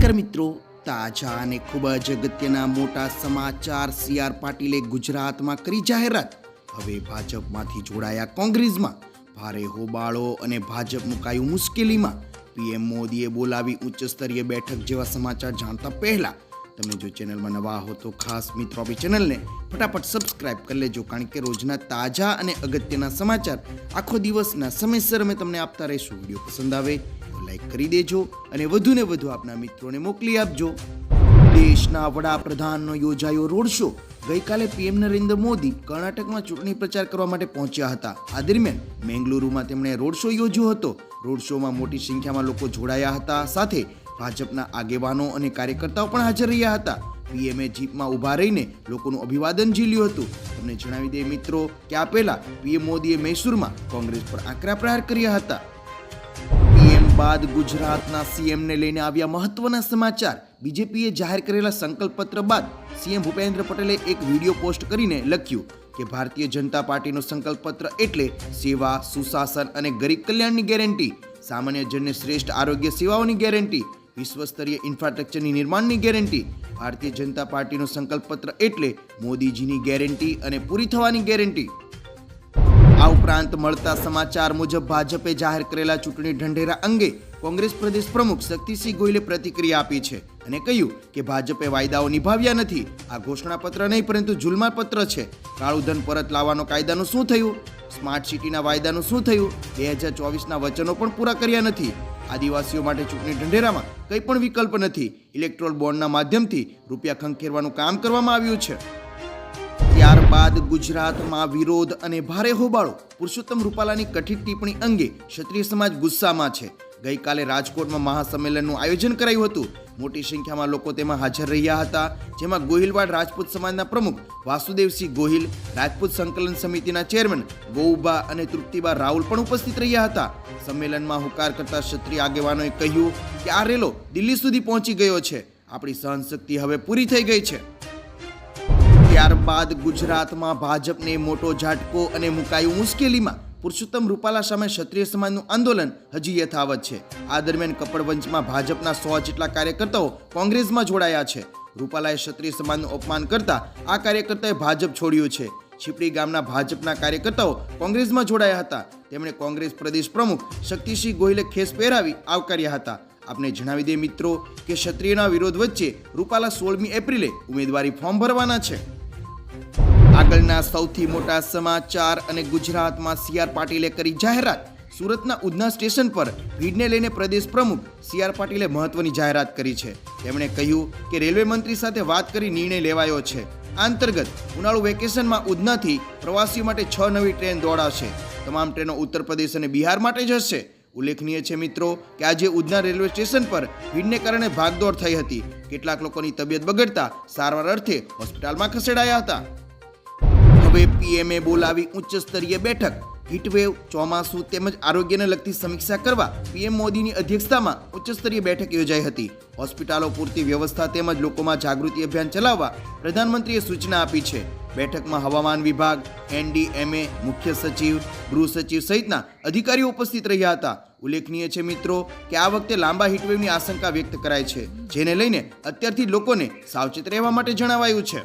નમસ્કાર મિત્રો. તાજા અને ખૂબ જ અગત્યના મોટા સમાચાર સી આર પાટીલે ગુજરાતમાં કરી જાહેરાત. હવે ભાજપમાંથી જોડાયા કોંગ્રેસમાં. ભારે હોબાળો અને ભાજપ મુકાયું મુશ્કેલીમાં. પીએમ મોદીએ બોલાવી ઉચ્ચ સ્તરીય બેઠક જેવા સમાચાર જાણતા પહેલા. તમે જો ચેનલમાં નવા હો તો ખાસ મિત્રો આપણી ચેનલને ફટાફટ સબસ્ક્રાઇબ કરી લેજો, કારણ કે રોજના તાજા અને અગત્યના સમાચાર આખો દિવસના સમયસર અમે તમને આપતા રહીશું. વીડિયો પસંદ આવે લાઈક કરી દેજો અને વધુને વધુ આપના મિત્રોને મોકલી આપજો. દેશના વડાપ્રધાનનો યોજાયો રોડ શો ગઈકાલે પીએમ નરેન્દ્ર મોદી કર્ણાટકમાં ચૂંટણી પ્રચાર કરવા માટે પહોંચ્યા હતા. આ દરમિયાન મેંગલુરુમાં તેમણે રોડ શો યોજ્યો હતો. રોડ શોમાં મોટી સંખ્યામાં લોકો જોડાયા હતા. સાથે ભાજપના આગેવાનો અને કાર્યકર્તાઓ પણ હાજર રહ્યા હતા. પીએમએ જીપમાં ઊભા રહીને લોકોનું અભિવાદન ઝીલ્યું હતું. તમને જણાવી દઈએ મિત્રો કે આ પહેલા પીએમ મોદીએ મૈસૂરમાં કોંગ્રેસ પર આકરા પ્રહાર કર્યા હતા. બાદ ગુજરાતના સીએમને લઈને આવ્યા મહત્વના સમાચાર. બીજેપીએ જાહેર કરેલા સંકલ્પ પત્ર બાદ સીએમ ભૂપેન્દ્ર પટેલે એક વીડિયો પોસ્ટ કરીને લખ્યું કે ભારતીય જનતા પાર્ટીનો સંકલ્પ પત્ર એટલે સેવા, સુશાસન અને ગરીબ કલ્યાણની ગેરંટી. સામાન્ય જનને શ્રેષ્ઠ આરોગ્ય સેવાઓની ગેરંટી. વિશ્વસ્તરીય ઇન્ફ્રાસ્ટ્રક્ચરની નિર્માણની ગેરંટી. ભારતીય જનતા પાર્ટીનો સંકલ્પ પત્ર એટલે મોદીજીની ગેરંટી અને પૂરી થવાની ગેરંટી. આ ઉપરાંત મળતા સમાચાર મુજબ ભાજપે જાહેર કરેલા ચૂંટણી ઢંઢેરા અંગે કોંગ્રેસ પ્રદેશ પ્રમુખ શક્તિસિંહ ગોહિલે પ્રતિક્રિયા આપી છે અને કહ્યું કે ભાજપે વાયદાઓ નિભાવ્યા નથી. આ ઘોષણાપત્ર નહીં, પરંતુ જુલમા પત્ર છે. કાળું ધન પરત લાવવાનો કાયદાનું શું થયું? સ્માર્ટ સિટીના વાયદાનું શું થયું? બે હજાર ચોવીસના વચનો પણ પૂરા કર્યા નથી. આદિવાસીઓ માટે ચૂંટણી ઢંઢેરામાં કંઈ પણ વિકલ્પ નથી. ઇલેક્ટ્રોલ બોન્ડના માધ્યમથી રૂપિયા ખંખેરવાનું કામ કરવામાં આવ્યું છે. ત્યારબાદ ગુજરાતમાં વિરોધ અને ભારે હોબાળો. પુરુષોત્તમ રૂપાલાની કઠિત ટિપ્પણી અંગે ક્ષત્રિય સમાજ ગુસ્સામાં છે. ગઈકાલે રાજકોટમાં મહાસંમેલનનું આયોજન કરાયું હતું. મોટી સંખ્યામાં લોકો તેમાં હાજર રહ્યા હતા, જેમાં ગોહિલવાડ રાજપૂત સમાજના પ્રમુખ વાસુદેવસિંહ ગોહિલ, રાજપૂત સંકલન સમિતિના ચેરમેન ગૌબા અને તૃપ્તિબા રાહુલ પણ ઉપસ્થિત રહ્યા હતા. સંમેલનમાં હુકાર કરતા ક્ષત્રિય આગેવાનોએ કહ્યું કે આ રેલો દિલ્હી સુધી પહોંચી ગયો છે. આપણી સહનશક્તિ હવે પૂરી થઈ ગઈ છે. ત્યારબાદ ગુજરાતમાં ભાજપને મોટો ઝાટકો અને મુકાયું મુશ્કેલીમાં. પુરુષોત્તમ રૂપાલા સામે ક્ષત્રિય સમાજનું આંદોલન હજી યથાવત છે. આ દરમિયાન કપડવંચમાં ભાજપના સો જેટલા કાર્યકર્તાઓ કોંગ્રેસમાં જોડાયા છે. રૂપાલાએ ક્ષત્રિય સમાજનું અપમાન કરતા આ કાર્યકર્તાએ ભાજપ છોડ્યું છે. છીપડી ગામના ભાજપના કાર્યકર્તાઓ કોંગ્રેસમાં જોડાયા હતા. તેમણે કોંગ્રેસ પ્રદેશ પ્રમુખ શક્તિસિંહ ગોહિલે ખેસ પહેરાવી આવકાર્યા હતા. આપને જણાવી દે મિત્રો કે ક્ષત્રિયના વિરોધ વચ્ચે રૂપાલા સોળમી એપ્રિલે ઉમેદવારી ફોર્મ ભરવાના છે. આગળના સૌથી મોટા સમાચાર અને ગુજરાતમાં સી આર પાટીલે કરી જાહેરાત. સુરતના ઉધના સ્ટેશન પર ભીડને લઈને પ્રદેશ પ્રમુખ સી આર પાટીલે મહત્વની જાહેરાત કરી છે. તેમણે કહ્યું કે રેલવે મંત્રી સાથે વાત કરી નિર્ણય લેવાયો છે. આ અંતર્ગત ઉનાળુ વેકેશનમાં ઉધનાથી પ્રવાસીઓ માટે છ નવી ટ્રેન દોડાશે. તમામ ટ્રેનો ઉત્તર પ્રદેશ અને બિહાર માટે જ હશે. ઉલ્લેખનીય છે મિત્રો કે આજે ઉધના રેલવે સ્ટેશન પર ભીડને કારણે ભાગદોડ થઈ હતી. કેટલાક લોકોની તબિયત બગડતા સારવાર અર્થે હોસ્પિટલમાં ખસેડાયા હતા. હવે પીએમએ બોલાવી ઉચ્ચ સ્તરીય બેઠક. હીટવેવ, ચોમાસું તેમજ આરોગ્યને લગતી સમીક્ષા કરવા પીએમ મોદીની અધ્યક્ષતામાં ઉચ્ચ સ્તરીય બેઠક યોજાઈ હતી. હોસ્પિટલો પૂરતી વ્યવસ્થા તેમજ લોકોમાં જાગૃતિ અભિયાન ચલાવવા પ્રધાનમંત્રીએ સૂચના આપી છે. બેઠકમાં હવામાન વિભાગ, એનડીએમએ, મુખ્ય સચિવ, ગૃહ સચિવ સહિતના અધિકારીઓ ઉપસ્થિત રહ્યા હતા. ઉલ્લેખનીય છે મિત્રો કે આ વખતે લાંબા હીટવેવની આશંકા વ્યક્ત કરાય છે, જેને લઈને અત્યારથી લોકોને સાવચેત રહેવા માટે જણાવાયું છે.